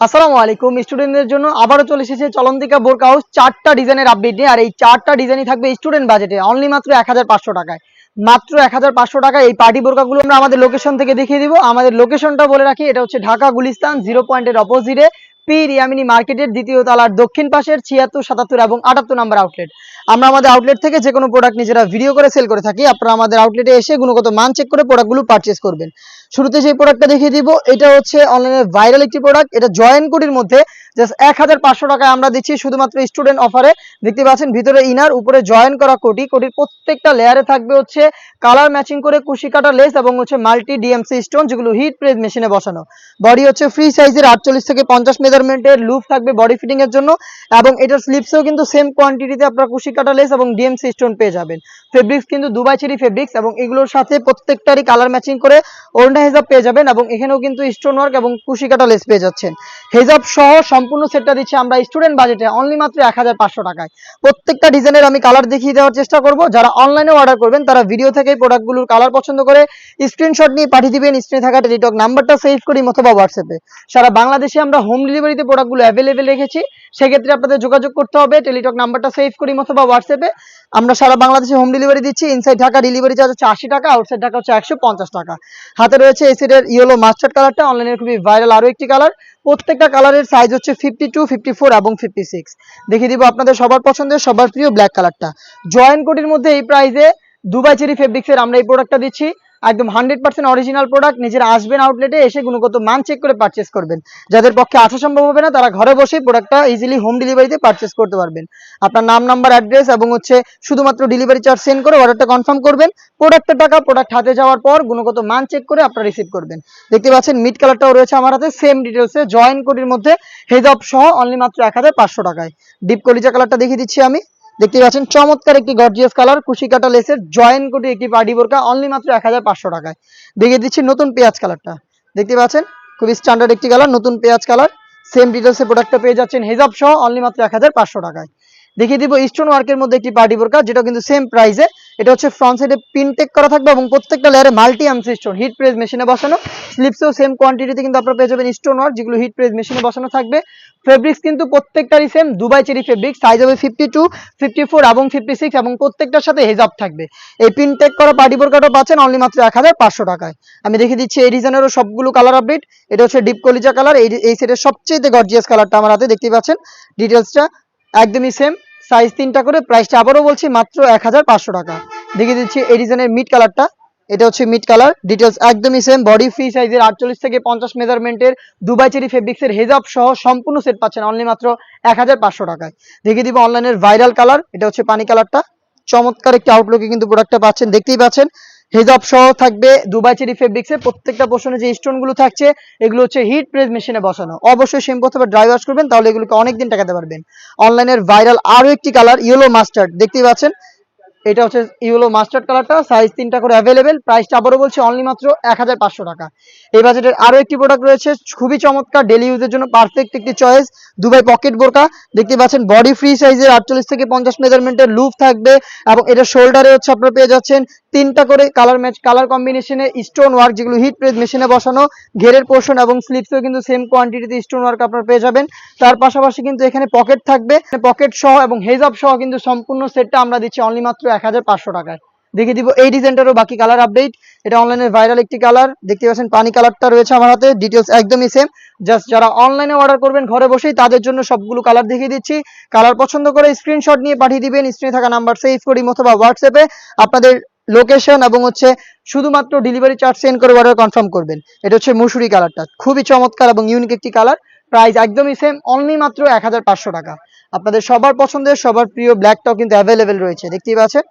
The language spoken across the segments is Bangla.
আসসালামু আলাইকুম। স্টুডেন্টদের জন্য আবারও চলে এসেছে চলন্তিকা বোর্ক হাউস। চারটা ডিজাইনের আপডেট নিয়ে। আর এই চারটা ডিজাইনই থাকবে স্টুডেন্ট বাজেটে অনলি মাত্র এক হাজার পাঁচশো টাকায়। মাত্র এক টাকায় এই পার্টি বোরকাগুলো আমরা আমাদের লোকেশন থেকে দেখিয়ে দিব। আমাদের লোকেশনটা বলে রাখি, এটা হচ্ছে ঢাকা গুলিস্তান জিরো পয়েন্টের অপোজিটে পি রিয়ামিনি মার্কেটের দ্বিতীয় তলার দক্ষিণ পাশের ছিয়াত্তর, সাতাত্তর এবং আটাত্তর নাম্বার আউটলেট আমরা আমাদের আউটলেট থেকে যে কোনো প্রোডাক্ট নিজেরা ভিডিও করে সেল করে থাকি। আপনারা আমাদের আউটলেটে এসে গুণগত মান চেক করে প্রোডাক্টগুলো পারচেস করবেন। শুরুতে যে প্রোডাক্টটা দেখিয়ে দিব, এটা হচ্ছে অনলাইনে ভাইরাল একটি প্রোডাক্ট এটা জয়েন কোডির মধ্যে জাস্ট এক হাজার পাঁচশো টাকায় আমরা দিচ্ছি শুধুমাত্র স্টুডেন্ট অফারে দেখতে পাচ্ছেন, ভিতরে ইনার উপরে জয়েন করা কোটি কোটির প্রত্যেকটা লেয়ারে থাকবে হচ্ছে কালার ম্যাচিং করে কুশি কাটা লেস এবং হচ্ছে মাল্টি ডিএমসি স্টোন যেগুলো হিট প্রেস মেশিনে বসানো। বডি হচ্ছে ফ্রি সাইজের আটচল্লিশ থেকে পঞ্চাশ মেজারমেন্টের লুপ থাকবে বডি ফিটিং এর জন্য। এবং এটার স্লিপসেও কিন্তু সেম কোয়ান্টিটিতে আপনারা কুশি কাটা লেস এবং ডিএমসি স্টোন পেয়ে যাবেন। ফেব্রিক্স কিন্তু দুবাই চেরি ফেব্রিক্স এবং এগুলোর সাথে প্রত্যেকটারই কালার ম্যাচিং করে ওড়না হেজাব পেয়ে যাবেন এবং এখানেও কিন্তু স্টোন ওয়ার্ক এবং কুশি কাটা লেস পেয়ে যাচ্ছেন। হেজাব সহ সম্পূর্ণ সেটটা দিচ্ছি আমরা স্টুডেন্ট বাজেটে অনলি মাত্র এক হাজার পাঁচশো টাকায়। প্রত্যেকটা ডিজাইনের আমি কালার দেখিয়ে দেওয়ার চেষ্টা করব। যারা অনলাইনে অর্ডার করবেন, তারা ভিডিও থেকে প্রোডাক্টগুলোর কালার পছন্দ করে স্ক্রিনশট নিয়ে পাঠিয়ে দিবেন স্ক্রিনে থাকা টেলিটক নাম্বারটা সেভ করি অথবা হোয়াটসঅ্যাপে সারা বাংলাদেশে আমরা হোম ডেলিভারিতে প্রোডাক্টগুলো অ্যাভেলেবেল রেখেছি। সেক্ষেত্রে আপনাদের যোগাযোগ করতে হবে, টেলিটক নাম্বারটা সেভ করি অথবা হোয়াটসঅ্যাপে আমরা সারা বাংলাদেশে হোম ডেলিভারি দিচ্ছি ইনসাইড ঢাকা ডেলিভারি চার্জ হচ্ছে আশি টাকা আউটসাইড ঢাকা হচ্ছে একশো পঞ্চাশ টাকা। হাতে রয়েছে এই সেটের ইয়েলো মাস্টার্ড কালারটা অনলাইনে খুবই ভাইরাল আরও একটি কালার প্রত্যেকটা কালারের সাইজ হচ্ছে ফিফটি টু ফিফটি ফোর এবং ফিফটি সিক্স দেখিয়ে দিব আপনাদের সবার পছন্দের, সবার প্রিয় ব্ল্যাক কালারটা জয়েন্ট কোটির মধ্যে এই প্রাইসে দুবাই চেরি ফেব্রিক্সের আমরা এই প্রোডাক্টটা দিচ্ছি। একদম হান্ড্রেড পার্সেন্ট অরিজিনাল প্রোডাক্ট নিজেরা আসবেন আউটলেটে এসে গুণগত মান চেক করে পারচেস করবেন। যাদের পক্ষে আসা সম্ভব হবে না, তারা ঘরে বসেই প্রোডাক্টটা ইজিলি হোম ডেলিভারিতে পারচেস করতে পারবেন। আপনার নাম নাম্বার অ্যাড্রেস এবং হচ্ছে শুধুমাত্র ডেলিভারি চার্জ সেন্ড করে অর্ডারটা কনফার্ম করবেন। প্রোডাক্টের টাকা প্রোডাক্ট হাতে যাওয়ার পর গুণগত মান চেক করে আপনারা রিসিভ করবেন। দেখতে পাচ্ছেন মিড কালারটাও রয়েছে আমার হাতে সেম ডিটেলসে জয়েন কোডির মধ্যে হেজব সহ অনলি মাত্র এক হাজার পাঁচশো টাকায়। ডিপ কলিজা কালারটা দেখিয়ে দিচ্ছি আমি। দেখতে পাচ্ছেন, চমৎকার একটি গর্জিয়াস কালার কুশি কাটা লেসের জয়েন কোটি একটি পার্টি বোরকা অনলি মাত্র এক হাজার পাঁচশো টাকায়। দেখিয়ে দিচ্ছি নতুন পেঁয়াজ কালারটা দেখতে পাচ্ছেন, খুবই স্ট্যান্ডার্ড একটি কালার নতুন পেঁয়াজ কালার সেম ডিটেলসে প্রোডাক্টটা পেয়ে যাচ্ছেন হেজাব সহ অনলি মাত্র এক হাজার পাঁচশো টাকায়। দেখিয়ে দিব স্টোন ওয়ার্কের মধ্যে একটি পার্টি বোরকা, যেটা কিন্তু সেম প্রাইসে এটা হচ্ছে ফ্রন্ট সাইডে পিন টেক করা থাকবে এবং প্রত্যেকটা লেয়ারে মাল্টি আমসি স্টোন হিট প্রেস মেশিনে বসানো। স্লিপসেও সেম কোয়ান্টিটিতে কিন্তু আপনারা পেয়ে যাবেন স্টোন ওয়ার্ক যেগুলো হিট প্রেস মেশিনে বসানো থাকবে। ফেব্রিক্স কিন্তু প্রত্যেকটারই same Dubai cherry fabrics size হবে ফিফটি টু ফিফটি ফোর এবং ফিফটি সিক্স এবং প্রত্যেকটার সাথে হেজাব থাকবে। এই পিন টেক করা পার্টি বোরকাটা পাচ্ছেন অনলি মাত্র এক হাজার পাঁচশো টাকায়। আমি দেখিয়ে দিচ্ছি এই ডিজাইনেরও সবগুলো কালার আপডেট এটা হচ্ছে ডিপ কলিজা কালার এই এই সেটের সবচেয়ে গর্জিয়াস কালারটা আমার হাতে দেখতে পাচ্ছেন। ডিটেলসটা একদমই সেম সাইজ তিনটা করে প্রাইসটা আবারও বলছি মাত্র এক হাজার পাঁচশো টাকা। দেখিয়ে দিচ্ছি এই ডিজাইনের মিড কালারটা এটা হচ্ছে মিড কালার ডিটেলস একদমই সেম বডি ফ্রি সাইজের আটচল্লিশ থেকে পঞ্চাশ মেজারমেন্টের দুবাই চেরি ফেব্রিক্সের হেজাব সহ সম্পূর্ণ সেট পাচ্ছেন অনলি মাত্র এক হাজার পাঁচশো টাকায়। দেখিয়ে দিব অনলাইনের ভাইরাল কালার এটা হচ্ছে পানি কালারটা চমৎকার একটি আউটলুকে কিন্তু প্রোডাক্টটা পাচ্ছেন, দেখতেই পাচ্ছেন। হেজাব সহ থাকবে দুবাই চেরি ফেব্রিক্সের প্রত্যেকটা পোর্শনে যে স্টোনগুলো থাকছে, এগুলো হচ্ছে হিট প্রেস মেশিনে বসানো। অবশ্যই শ্যাম্পু অথবা ড্রাই ওয়াশ করবেন, তাহলে এগুলোকে অনেকদিন টাকাতে পারবেন। অনলাইনের ভাইরাল আরও একটি কালার ইয়েলো মাস্টার্ড দেখতেই পাচ্ছেন? এটা হচ্ছে ইয়েলো মাস্টার্ড কালারটা সাইজ তিনটা করে অ্যাভেলেবেল প্রাইসটা আবারও বলছি অনলি মাত্র এক হাজার পাঁচশো টাকা। এই বাজেটের আরও একটি প্রোডাক্ট রয়েছে, খুবই চমৎকার ডেলি ইউজের জন্য পারফেক্ট একটি চয়েস দুবাই পকেট বোরকা দেখতে পাচ্ছেন বডি ফ্রি সাইজের আটচল্লিশ থেকে পঞ্চাশ মেজারমেন্টের লুপ থাকবে এবং এটা শোল্ডারে হচ্ছে আপনারা পেয়ে যাচ্ছেন তিনটা করে কালার ম্যাচ কালার কম্বিনেশনে স্টোন ওয়ার্ক যেগুলো হিট প্রেস মেশিনে বসানো, ঘেরের পোর্শন এবং স্লিপসেও কিন্তু সেম কোয়ান্টিটিতে স্টোন ওয়ার্ক আপনারা পেয়ে যাবেন। তার পাশাপাশি কিন্তু এখানে পকেট থাকবে পকেট সহ এবং হেজাব সহ কিন্তু সম্পূর্ণ সেটটা আমরা দিচ্ছি অনলি মাত্র এক হাজার পাঁচশো টাকায়। দেখে দিব এই ডিজাইনটারও বাকি কালার আপডেট এটা অনলাইনে ভাইরাল একটি কালার দেখতে পাচ্ছেন পানি কালারটা রয়েছে আমার হাতে। ডিটেলস একদমই সেম জাস্ট যারা অনলাইনে অর্ডার করবেন, ঘরে বসেই তাদের জন্য সবগুলো কালার দেখিয়ে দিচ্ছি। কালার পছন্দ করে স্ক্রিনশট নিয়ে পাঠিয়ে দিবেন। স্ক্রিনে থাকা নাম্বার সেভ করি অথবা হোয়াটসঅ্যাপে আপনাদের লোকেশন এবং হচ্ছে শুধুমাত্র ডেলিভারি চার্জ সেন্ড করে অর্ডার কনফার্ম করবেন। এটা হচ্ছে মুসুরি কালারটা খুবই চমৎকার এবং ইউনিক একটি কালার প্রাইস একদমই সেম অনলি মাত্র এক হাজার পাঁচশো টাকা। আপনাদের সবার পছন্দের, সবার প্রিয় ব্ল্যাকটাও কিন্তু অ্যাভেলেবেল রয়েছে, দেখতেই পাচ্ছেন?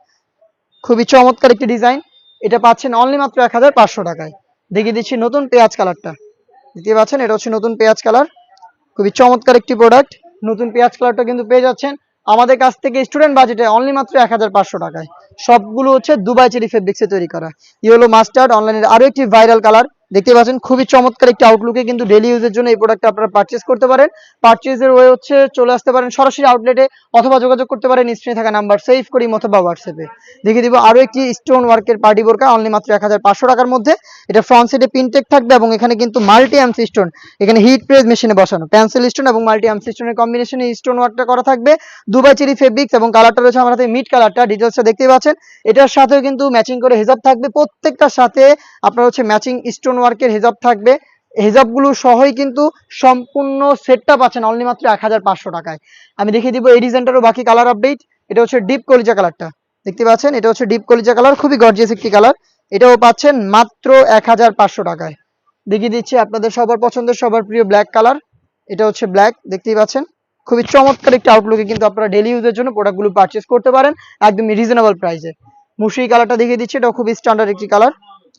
খুবই চমৎকার একটি ডিজাইন এটা পাচ্ছেন অনলি মাত্র এক হাজার পাঁচশো টাকায়। দেখিয়ে দিচ্ছি নতুন পেঁয়াজ কালারটা। দেখতে পাচ্ছেন, এটা হচ্ছে নতুন পেঁয়াজ কালার। খুবই চমৎকার একটি প্রোডাক্ট নতুন পেঁয়াজ কালারটা কিন্তু পেয়ে যাচ্ছেন। আমাদের কাছ থেকে স্টুডেন্ট বাজেটে অনলি মাত্র এক হাজার পাঁচশো টাকায়। সবগুলো হচ্ছে দুবাই চেরি ফেব্রিক্সে তৈরি করা। ইয়েলো মাস্টার্ড অনলাইনের আরও একটি ভাইরাল কালার দেখতে পাচ্ছেন, খুবই চমৎকার একটি আউটলুকে কিন্তু ডেলি ইউজের জন্য এই প্রোডাক্টটা আপনারা পারচেজ করতে পারেন। পারচেজের ওয়ে হচ্ছে, চলে আসতে পারেন সরাসরি আউটলেটে অথবা যোগাযোগ করতে পারেন স্ক্রিনে থাকা নাম্বার সেভ করি অথবা হোয়াটসঅ্যাপে দেখিয়ে দিব আরও একটি স্টোন ওয়ার্কের পার্টি বোরকা অনলি মাত্র এক হাজার পাঁচশো টাকার মধ্যে। এটা ফ্রন্ট সাইডে পিনটেক থাকবে এবং এখানে কিন্তু মাল্টি অ্যামস স্টোন এখানে হিট প্রেস মেশিনে বসানো পেন্সিল স্টোন এবং মাল্টি অ্যামস স্টোনের কম্বিনেশনে স্টোন ওয়ার্কটা করা থাকবে। দুবাই চেরি ফেব্রিক্স এবং কালারটা রয়েছে আমার হাতে মিড কালারটা ডিটেলসটা দেখতে পাচ্ছেন। এটার সাথেও কিন্তু ম্যাচিং করে হেজাব থাকবে, প্রত্যেকটার সাথে আপনার হচ্ছে ম্যাচিং স্টোন ওয়ার্কের হেজাব থাকবে। হেজাবগুলো সহই কিন্তু সম্পূর্ণ সেটটা পাচ্ছেন অনলি মাত্র এক হাজার পাঁচশো টাকায়। আমি দেখিয়ে দিব এই ডিজাইনটারও বাকি কালার আপডেট এটা হচ্ছে ডিপ কলিজা কালারটা দেখতে পাচ্ছেন? এটা হচ্ছে ডিপ কলিজা কালার খুবই গর্জিয়াস একটি কালার এটাও পাচ্ছেন মাত্র এক হাজার পাঁচশো টাকায়। দেখিয়ে দিচ্ছি আপনাদের সবার পছন্দের, সবার প্রিয় ব্ল্যাক কালার এটা হচ্ছে ব্ল্যাক দেখতেই পাচ্ছেন? খুবই চমৎকার একটি আউটলুকে কিন্তু আপনারা ডেলি ইউজের জন্য প্রোডাক্টগুলো পারচেস করতে পারেন, একদমই রিজনেবল প্রাইসে মুসুরি কালারটা দেখিয়ে দিচ্ছি, এটাও খুবই স্ট্যান্ডার্ড একটি কালার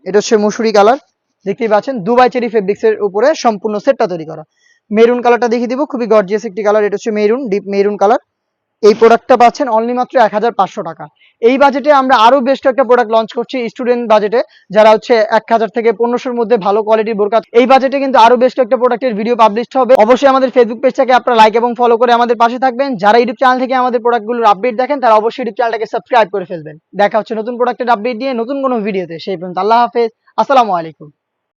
এটা হচ্ছে মুসুরি কালার দেখতেই পাচ্ছেন, দুবাই চেরি ফেব্রিক্স এর উপরে সম্পূর্ণ সেটটা তৈরি করা। মেরুন কালারটা দেখিয়ে দিব, খুবই গর্জিয়াস একটি কালার এটা হচ্ছে মেরুন ডিপ মেরুন কালার এই প্রোডাক্টটা পাচ্ছেন অনলি মাত্র এক হাজার পাঁচশো টাকা। এই বাজেটে আমরা আরও বেশ কয়েকটা প্রোডাক্ট লঞ্চ করছি স্টুডেন্ট বাজেটে যারা হচ্ছে এক হাজার থেকে পনেরোশোর মধ্যে ভালো কোয়ালিটির বোরকা। এই বাজেটে কিন্তু আরও বেশ কয়েকটা প্রোডাক্টের ভিডিও পাবলিশ হবে। অবশ্যই আমাদের ফেসবুক পেজটাকে আপনারা লাইক এবং ফলো করে আমাদের পাশে থাকবেন। যারা ইউটিউব চ্যানেল থেকে আমাদের প্রোডাক্টগুলোর আপডেট দেখেন, তারা অবশ্যই ইউটিউব চ্যানেলটাকে সাবস্ক্রাইব করে ফেলবেন। দেখা হচ্ছে নতুন প্রোডাক্টের আপডেট দিয়ে নতুন কোনো ভিডিওতে সেই পর্যন্ত আল্লাহ হাফেজ। আসসালামু আলাইকুম।